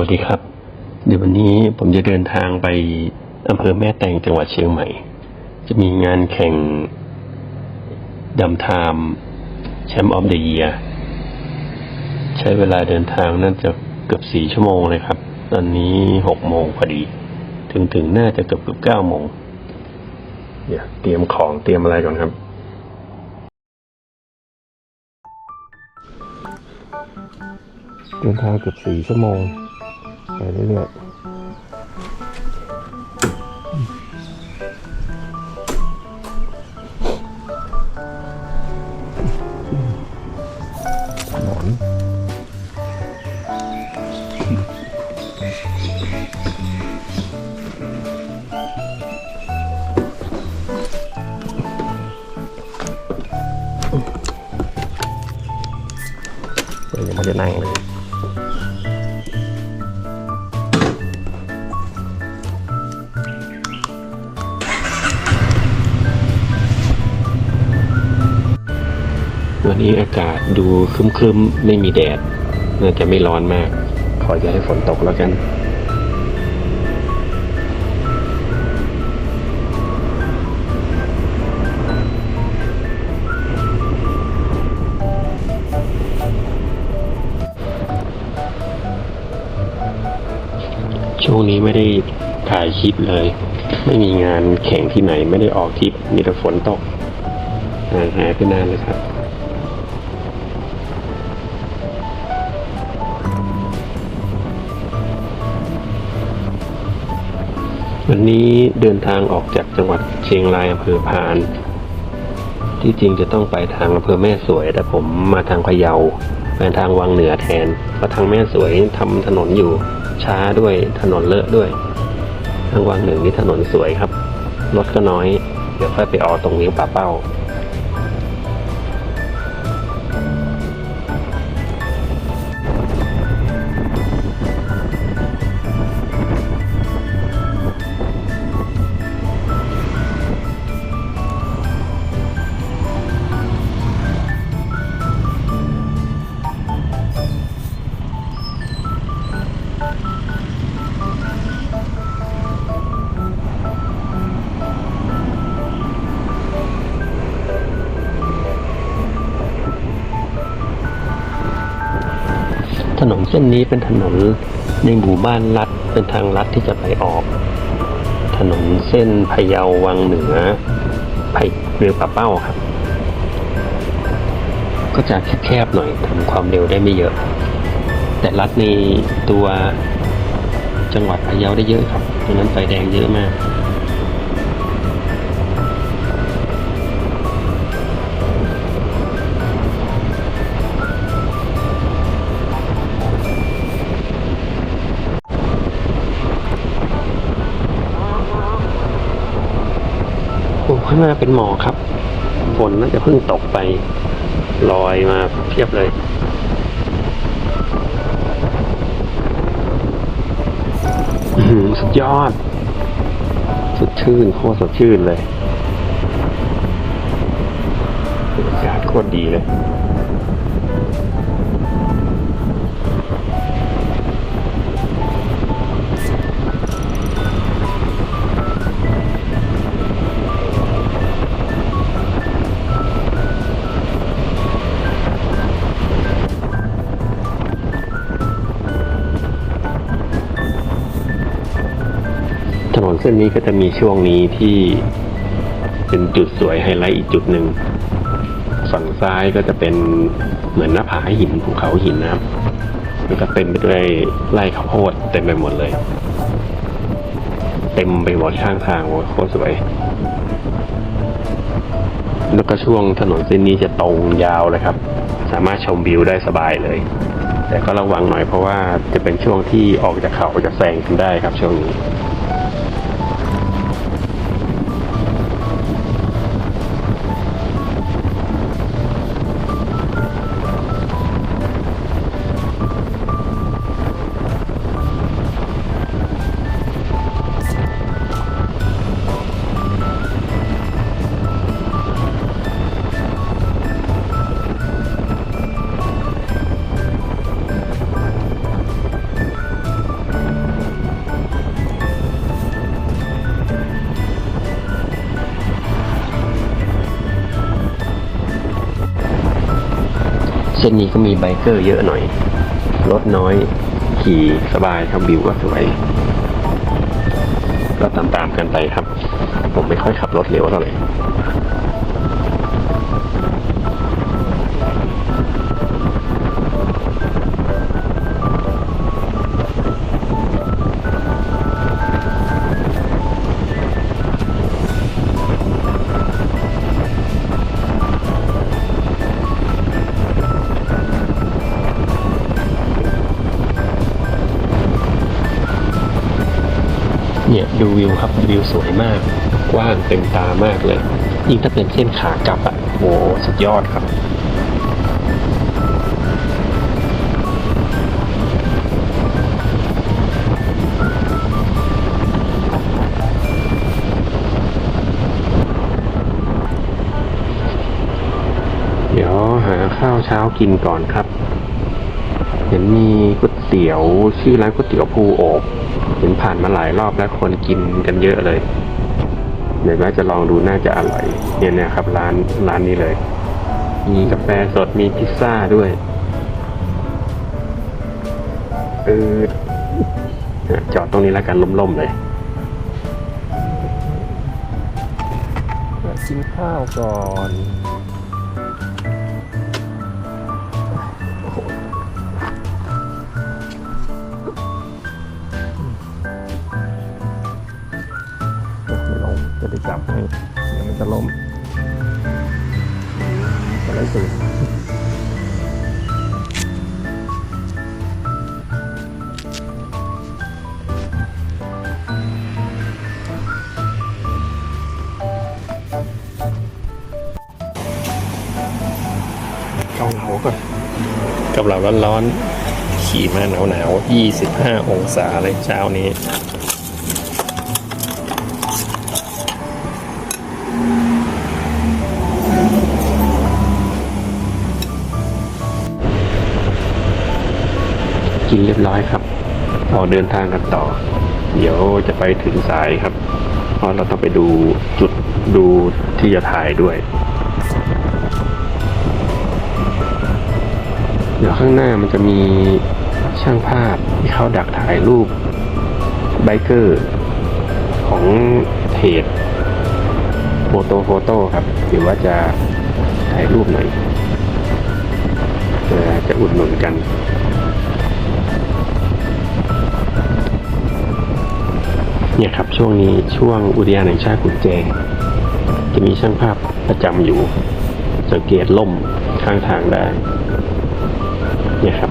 วัสดีครับ เดี๋ยววันนี้ผมจะเดินทางไปอำเภอแม่แตงจังหวัดเชียงใหม่ จะมีงานแข่งดำไทม์แชมป์ออฟเดอะเยียใช้เวลาเดินทางน่าจะเกือบสี่ชั่วโมงเลยครับ ตอนนี้หกโมงพอดี ถึงถึงน่าจะเกือบเกือบเก้าโมงเดี๋ยวเตรียมของเตรียมอะไรก่อนครับเดินทางเกือบสี่ชั่วโมง ไปเรื่อยๆหนอนเดี๋ยวยังไม่ได้นั่งเลย วันนี้อากาศดูครึ้มๆ ไม่มีแดดน่าจะไม่ร้อนมาก ขออย่าให้ฝนตกแล้วกันช่วงนี้ไม่ได้ถ่ายคลิปเลย ไม่มีงานแข่งที่ไหนไม่ได้ออกทริปมีแต่ฝนตกหางหายไปนานเลยครับ วันนี้เดินทางออกจากจังหวัดเชียงรายอำเภอพาน ที่จริงจะต้องไปทางอำเภอแม่สวย แต่ผมมาทางพะเยาไปทางวังเหนือแทนเพราะทางแม่สวยทำถนนอยู่ช้าด้วยถนนเลอะด้วย ทางวังเหนือนี่ถนนสวยครับรถก็น้อย เดี๋ยวค่อยไปออกตรงนี้ป่าเป้า นนเส้นนี้เป็นถนนในหมู่บ้านลัดเป็นทางลัดที่จะไปออก ถนนเส้นพะเยาวังเหนือไผ่เรือป่าเป้าครับ ก็จะแคบๆหน่อยทำความเร็วได้ไม่เยอะ แต่ลัดในตัวจังหวัดพะเยาได้เยอะครับตรงนั้นไฟแดงเยอะมากางหน้าเป็นหมอกครับ ฝนน่าจะเพิ่งตกไป ลอยมาเพียบเลย สุดยอดสดชื่น โคตรสดชื่นเลยอากาศโคตรดีเลย ถนนเส้นนี้ก็จะมีช่วงนี้ที่เป็นจุดสวยไฮไลท์อีกจุดหนึ่ง ฝั่งซ้ายก็จะเป็นเหมือนหน้าผาหินภูเขาหินนะครับแล้วก็เต็มไปด้วยไร่ข้าวโพดเต็มไปหมดเลย เต็มไปหมดข้างทางโอ้โคตรสวย แล้วก็ช่วงถนนเส้นนี้จะตรงยาวเลยครับ สามารถชมวิวได้สบายเลย แต่ก็ระวังหน่อยเพราะว่าจะเป็นช่วงที่ออกจากเขาจะแซงกันได้ครับช่วงนี้ ส้นนี้ก็มีไบเกอร์เยอะหน่อย รถน้อย ขี่สบายครับวิวก็สวย ก็ตามๆกันไปครับ ผมไม่ค่อยขับรถเร็วเท่าไหร่ วิวครับวิวสวยมากกว้างเต็มตามากเลยยิ่งถ้าเป็นเส้นขากลับอะโหสุดยอดครับเดี๋ยวหาข้าวเช้ากินก่อนครับ เห็นมีก๋วย เตี๋ยวชื่อร้านก๋วยเตี๋ยวภูโอบเห็นผ่านมาหลายรอบแล้วคนกินกันเยอะเลยเดี๋ยวว่จะลองดูน่าจะอร่อยเนี่ยนี่ยครับร้านร้านนี้เลย มีกาแฟสดมีพิซซ่าด้วยเออจอดตรงนี้แล้วกันล่มๆเลยกินข้าวก่อน ได้จับให้เดี๋ยวมันจะล้มจะได้ตื่นเกาเหลาก่อนกับเหลาร้อนๆขี่มาหนาวหนาวๆ25 องศาเลยเช้านี้ กินเรียบร้อยครับออกเดินทางกันต่อ เดี๋ยวจะไปถึงสายครับ เพราะเราต้องไปดูจุดดูที่จะถ่ายด้วย เดี๋ยวข้างหน้ามันจะมีช่างภาพที่เขาดักถ่ายรูปไบเกอร์ของเพจโฟโต้โฟโต้ครับหรือว่าจะถ่ายรูปหน่อยจะอุดหนุนกัน เนี่ยครับช่วงนี้ช่วงอุทยานแห่งชาติกุนแจจะมีช่างภาพประจำอยู่ สังเกตล่มข้างทางได้เนี่ยครับ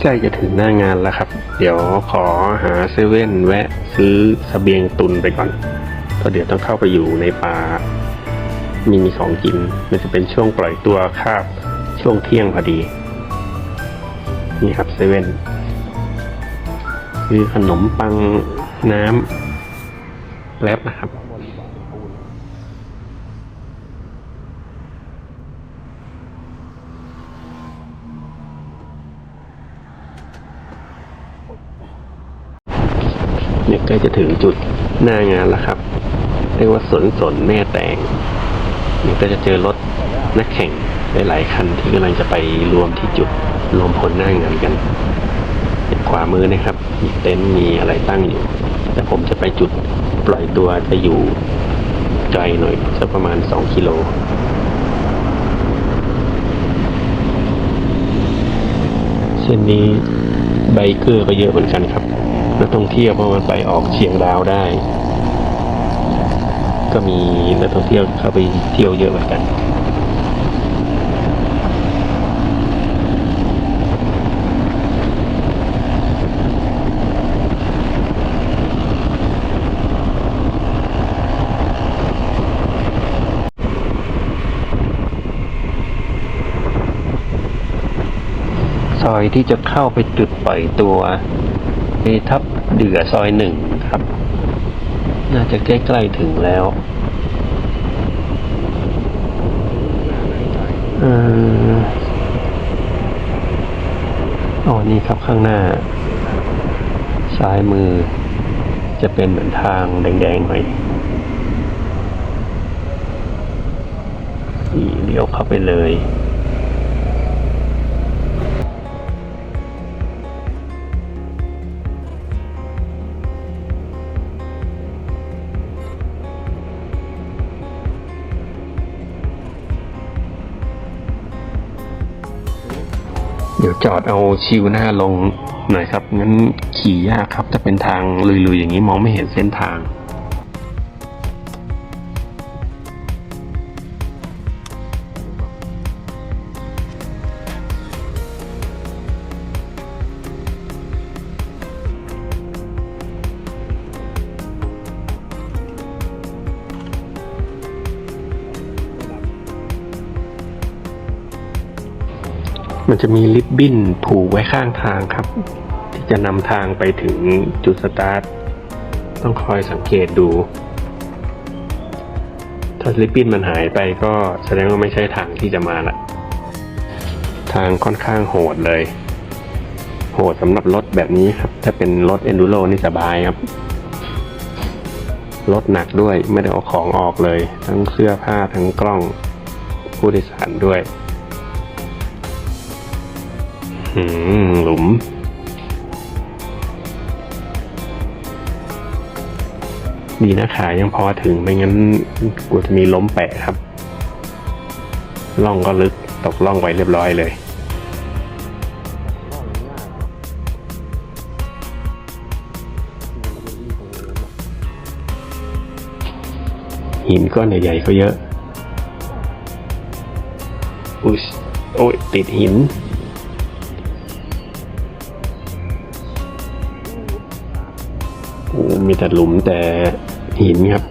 ใกล้จะถึงหน้างานแล้วครับ เดี๋ยวขอหาเซเว่นแวะซื้อสเสบียงตุนไปก่อนเพราะเดี๋ยวต้องเข้าไปอยู่ในป่ามีมีของกิน มันจะเป็นช่วงปล่อยตัวคาบช่วงเที่ยงพอดี นี่ครับเซเว่นคือขนมปังน้ำแป๊บนะครับ เนี่ยใกล้จะถึงจุดหน้างานแล้วครับ เรียกว่าสวนสนแม่แตงเนี่ยก็จะเจอรถนักแข่งหลายๆคันที่กำลังจะไปรวมที่จุดรวมผลหน้างานกันขวามือนะครับ มีเต็นท์มีอะไรตั้งอยู่ แต่ผมจะไปจุดปล่อยตัวจะอยู่ไกลหน่อยสักประมาณสองกิโลเส้นนี้ไบเกอร์ก็เยอะเหมือนกันครับ นักท่องเที่ยวเพราะมันไปออกเชียงดาวได้ ก็มีนักท่องเที่ยวเข้าไปเที่ยวเยอะเหมือนกันซอยที่จะเข้าไปจุดปล่อยตัว ในทับเดือซอยหนึ่งครับ น่าจะใกล้ๆถึงแล้วอออ๋อนี่ครับข้างหน้า ซ้ายมือ จะเป็นเหมือนทางแดงๆหน่อยนี่เลี้ยวเข้าไปเลย เดี๋ยวจอดเอาชิวหน้าลงหน่อยครับงั้นขี่ยากครับจะเป็นทางลุยๆอย่างนี้มองไม่เห็นเส้นทาง จะมีลิบบิ้นผูกไว้ข้างทางครับ ที่จะนำทางไปถึงจุดสตาร์ทต้องคอยสังเกตดู ถ้าลิบบิ้นมันหายไปก็แสดงว่าไม่ใช่ทางที่จะมาละทางค่อนข้างโหดเลย โหดสำหรับรถแบบนี้ครับ ถ้าเป็นรถ enduro นี่สบายครับ รถหนักด้วยไม่ได้เอาของออกเลย ทั้งเสื้อผ้าทั้งกล้องผู้โดยสารด้วย หืมหลุม ดีนะขายังพอถึงไม่งั้นกลัวจะมีล้มแปะครับ ล่องก็ลึกตกล่องไว้เรียบร้อยเลยหินก้อนใหญ่ๆก็เยอะ อุ๊ยโอ้ยติดหิน มีแต่หลุมแต่หินครับ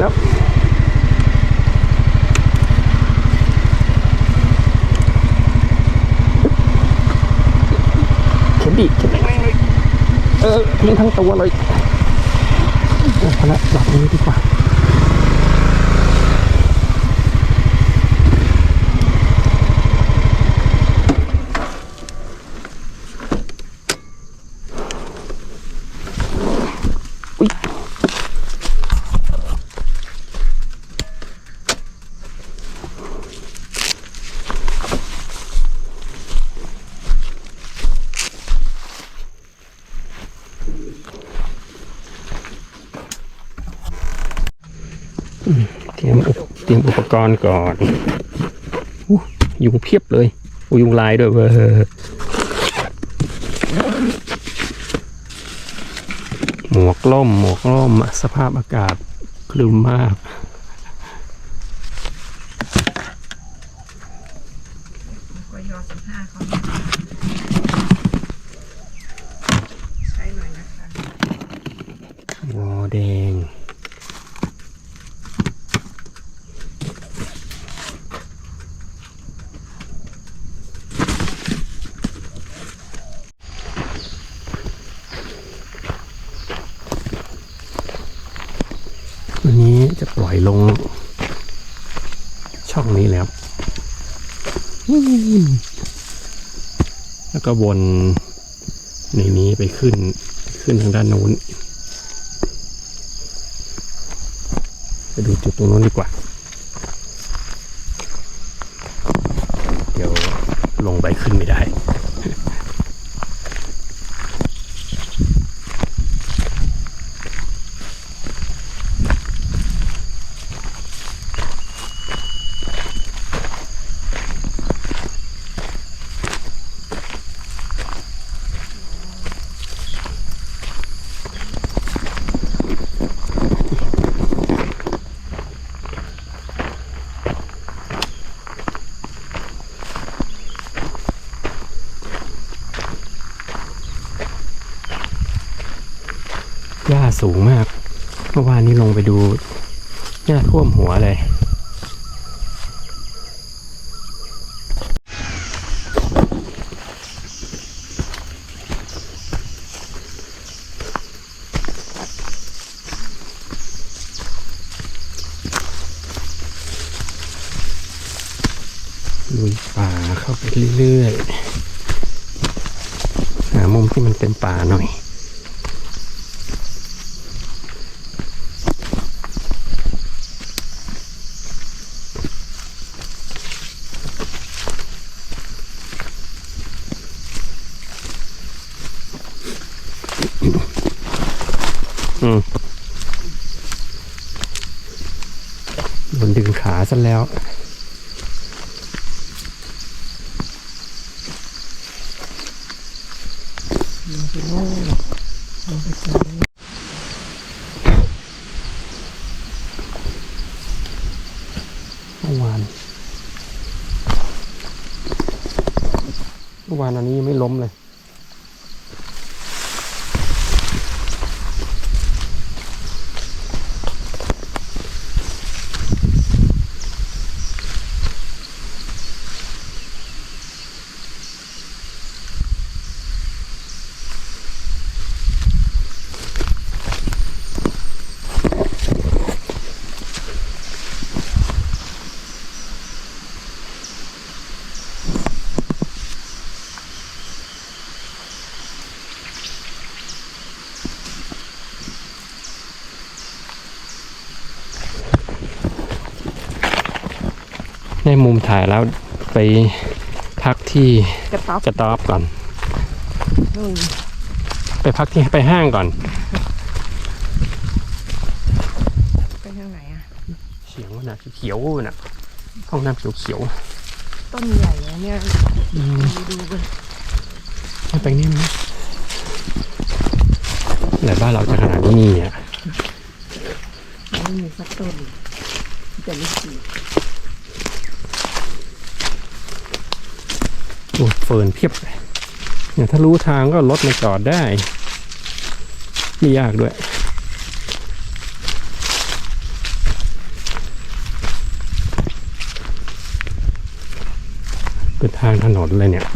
แล้วเข็นดิเข็นแรงๆเลยเออทิ้งทั้งตัวเลยเอาพอละดอกนี้ดีกว่า เตรียมอุปเตรียมอุปกรณ์ก่อนอยุงเพียบเลยอยุงลายด้วยเว้ยหมวกล่มหมวกล่มสภาพอากาศคลึมมากยสิบห้าเขาใช้หน่อยนะคะ วอแดง วัน ปล่อยลง ช่องนี้แล้วแล้วก็วนในนี้ไปขึ้นขึ้นทางด้านนู้น ไปดูจุดตรงนู้นดีกว่า เดี๋ยวลงไปขึ้นไม่ได้ หญ้า สูงมาก เมื่อวานนี้ลงไปดูหญ้าท่วมหัวเลยลุยป่าเข้าไปเรื่อยๆหามุมที่มันเป็นป่าหน่อย อืมโดนดึงขาซะแล้ว เมื่อวานเมื่อวานอันนี้ยังไม่ล้มเลย ในมุมถ่ายแล้วไปพักที่กระต๊อบกระต๊อบก่อนนู่นไปพักที่ไปห้างก่อน ไปทางไหนอะเขียวน่ะเขียวๆน่ะห้องน้ำเขียวเขียวต้นใหญ่อะเนี่ยๆอืมดูดูกันไม่ไปนี่มั้ยแต่บ้านเราจะขนาดนี้นี่อะไม่มีสักต้นแต่ไม่กี่โเฟิร์นเพียบเลยเนี่ยถ้ารู้ทางก็รถมาจอดได้ ไม่ยากด้วยเป็นทางถนนเลยเนี่ย